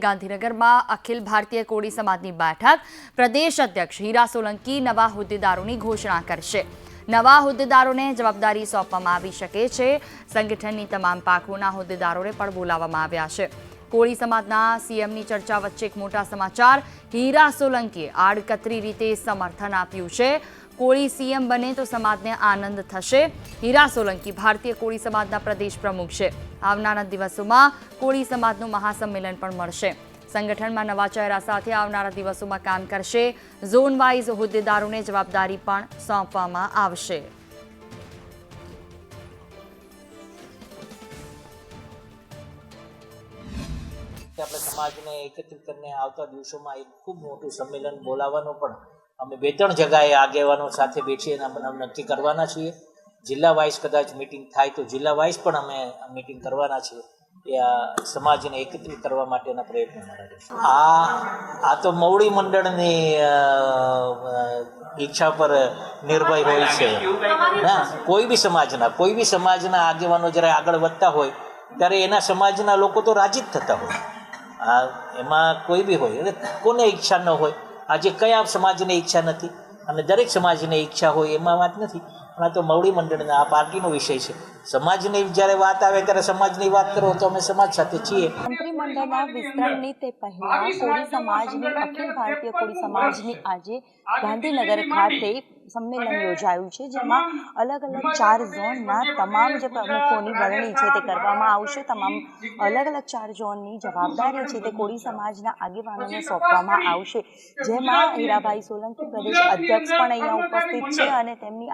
ગાંધીનગરમાં અખિલ ભારતીય કોળી સમાજની બેઠક. પ્રદેશ અધ્યક્ષ હીરા સોલંકી નવા હોદ્દેદારોની ઘોષણા કરશે. નવા હોદ્દેદારોને જવાબદારી સોંપવામાં આવી શકે છે. સંગઠનની તમામ પાખોના હોદ્દેદારોને પણ બોલાવવામાં આવ્યા છે. કોળી સમાજના સીએમની ચર્ચા વચ્ચે એક મોટા સમાચાર. હીરા સોલંકીએ આડકતરી રીતે સમર્થન આપ્યું છે. કોળી સીએમ બને તો સમાજને આનંદ થશે. હીરા સોલંકી ભારતીય કોળી સમાજના પ્રદેશ પ્રમુખ છે. આવનારા દિવસોમાં કોળી સમાજનું મહાસંમેલન પણ મળશે. સંગઠનમાં નવા ચહેરા સાથે આવનારા દિવસોમાં કામ કરશે. ઝોન વાઇઝ હોદ્દેદારોને જવાબદારી પણ સોંપવામાં આવશે. આપણે સમાજને એકત્રિત કરીને આવતા દિવસોમાં એક ખૂબ મોટું સંમેલન બોલાવવાનો પણ અમે બે ત્રણ જગાએ આગેવાનો સાથે બેસી એના બનાવ નક્કી કરવાના છીએ. જિલ્લા વાઇઝ કદાચ મિટિંગ થાય તો જિલ્લા વાઇઝ પણ અમે મિટિંગ કરવાના છીએ એ આ સમાજને એકત્રિત કરવા માટેના પ્રયત્નો મારા આ આ તો મવડી મંડળની ઈચ્છા પર નિર્ભય હોય છે. ના, કોઈ બી સમાજના, કોઈ બી સમાજના આગેવાનો જ્યારે આગળ વધતા હોય, ત્યારે એના સમાજના લોકો તો રાજી જ થતા હોય. આ, એમાં કોઈ બી હોય, એટલે કોને ઈચ્છા ન હોય આજે કયા સમાજને ઈચ્છા નથી અને દરેક સમાજને ઈચ્છા હોય એમાં વાત નથી. આ તો મવડી મંડળના આ પાર્ટીનો વિષય છે. સમાજની જ્યારે વાત આવે ત્યારે સમાજની વાત કરો તો અમે સમાજ સાથે છીએ. મંત્રીમંડળના વિસ્તરણની તે પહેલા કોળી સમાજની અખિલ ભારતીય કોળી સમાજની આજે ગાંધીનગર ખાતે સંમેલન યોજાયું છે, જેમાં અલગ અલગ ચાર ઝોનના તમામ જે પ્રમુખોની વરણી છે તે કરવામાં આવશે. તમામ અલગ અલગ ચાર ઝોનની જવાબદારી છે તે કોળી સમાજના આગેવાનોને સોંપવામાં આવશે. જેમાં હીરાભાઈ સોલંકી પ્રદેશ અધ્યક્ષ પણ અહીંયા ઉપસ્થિત છે અને તેમની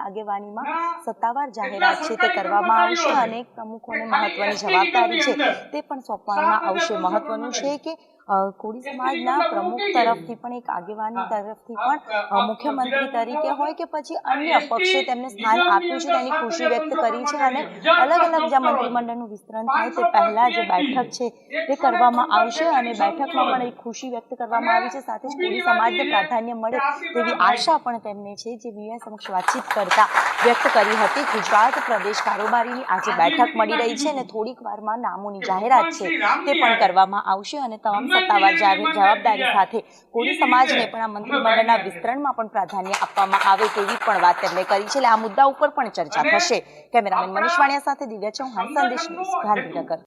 આગેવાનીમાં સત્તાવાર જાહેરાત છે તે કરવામાં આવશે અને પ્રમુખોને મહત્વની જવાબદારી છે. તે પણ સોંપવામાં આવશે. મહત્વનું છે કે કોળી સમાજના પ્રમુખ તરફથી પણ એક આગેવાની તરફથી પણ મુખ્યમંત્રી તરીકે હોય કે પછી અન્ય પક્ષે તેમને સ્થાન આપ્યું છે તેની ખુશી વ્યક્ત કરી છે અને અલગ અલગ જે મંત્રીમંડળનું વિસ્તરણ થાય તે પહેલાં જે બેઠક છે તે કરવામાં આવશે અને બેઠકમાં પણ એક ખુશી વ્યક્ત કરવામાં આવી છે. સાથે જ કોળી સમાજને પ્રાધાન્ય મળે તેવી આશા પણ તેમને છે જે મીડિયા સમક્ષ વાતચીત કરતા વ્યક્ત કરી હતી. ગુજરાત પ્રદેશ કારોબારીની આજે બેઠક મળી રહી છે અને થોડીક વારમાં નામોની જાહેરાત છે તે પણ કરવામાં આવશે અને તમામ સત્તાવાર જવાબદારી સાથે કોળી સમાજને પણ આ મંત્રીમંડળના વિસ્તરણમાં પણ પ્રાધાન્ય આપવામાં આવે તેવી પણ વાત તેમણે કરી છે. એટલે આ મુદ્દા ઉપર પણ ચર્ચા થશે. કેમેરામેન મનીષ વાણિયા સાથે દિવ્યા ચૌહાણ સંદેશ ગાંધીનગર.